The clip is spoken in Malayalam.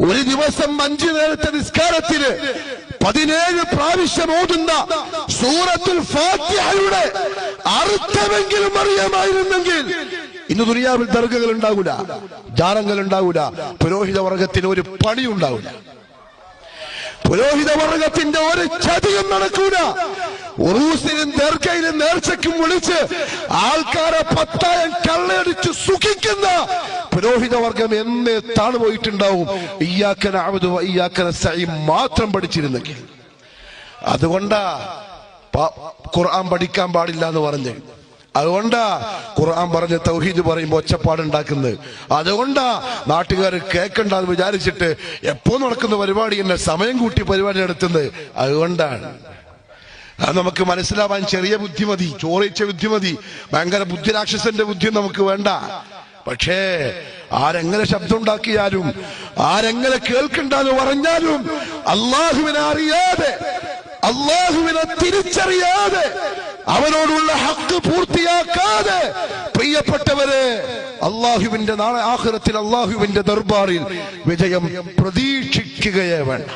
ഒരു ദിവസം അഞ്ചു നേരത്തെ നിസ്കാരത്തിന് പതിനേഴ് പ്രാവശ്യം ഓതുന്ന സൂറത്തുൽ ഫാത്തിഹയുടെ അർത്ഥമെങ്കിലും അറിയാമായിരുന്നെങ്കിൽ ഇന്ന് ദുനിയാവിൽ ദർഗകൾ ഉണ്ടാകൂല ജാറങ്ങൾ ഉണ്ടാകൂല പുരോഹിത വർഗത്തിന് ഒരു പണി ഉണ്ടാവില്ല. പുരോഹിത വർഗത്തിന്റെ ഒരു ചതിയും നടക്കൂല. ഉറൂസിനും ദർഗയിലും നേർച്ചയ്ക്കും വിളിച്ച് ആൾക്കാരെ പത്തായം കള്ളയടിച്ച് സുഖിക്കുന്ന പുരോഹിത വർഗം താണു പോയിട്ടുണ്ടാവും ഇയ്യാക്കന അബദു ഇയ്യാക്കന സൈ മാത്രം പഠിച്ചിരുന്നെങ്കിൽ. അതുകൊണ്ടാ ഖുർആൻ പഠിക്കാൻ പാടില്ല എന്ന് പറഞ്ഞ്. അതുകൊണ്ടാ ഖുർആൻ പറഞ്ഞ് തൗഹീദ് പറയുമ്പോ ഒച്ചപ്പാടുണ്ടാക്കുന്നത് അതുകൊണ്ടാ നാട്ടുകാർ കേൾക്കണ്ടെന്ന് വിചാരിച്ചിട്ട് എപ്പോ നടക്കുന്ന പരിപാടി എന്നെ സമയം കൂട്ടി പരിപാടി നടത്തുന്നത് അതുകൊണ്ടാണ്. അത് നമുക്ക് മനസ്സിലാവാൻ ചെറിയ ബുദ്ധിമതി ചോറിച്ച ബുദ്ധിമതി ഭയങ്കര ബുദ്ധിരാക്ഷസന്റെ ബുദ്ധി നമുക്ക് വേണ്ട. പക്ഷേ ആരെങ്ങനെ ശബ്ദം ഉണ്ടാക്കിയാലും ആരെങ്ങനെ കേൾക്കണ്ടെന്ന് പറഞ്ഞാലും അള്ളാഹുവിനെ അറിയാതെ അള്ളാഹുവിനെ തിരിച്ചറിയാതെ അവനോടുള്ള ഹക്ക് പൂർത്തിയാക്കാതെ പ്രിയപ്പെട്ടവരെ അള്ളാഹുവിന്റെ നാളെ ആഹ്റത്തിൽ അള്ളാഹുവിന്റെ ദർബാറിൽ വിജയം പ്രതീക്ഷിക്കുകയേ വേണ്ട.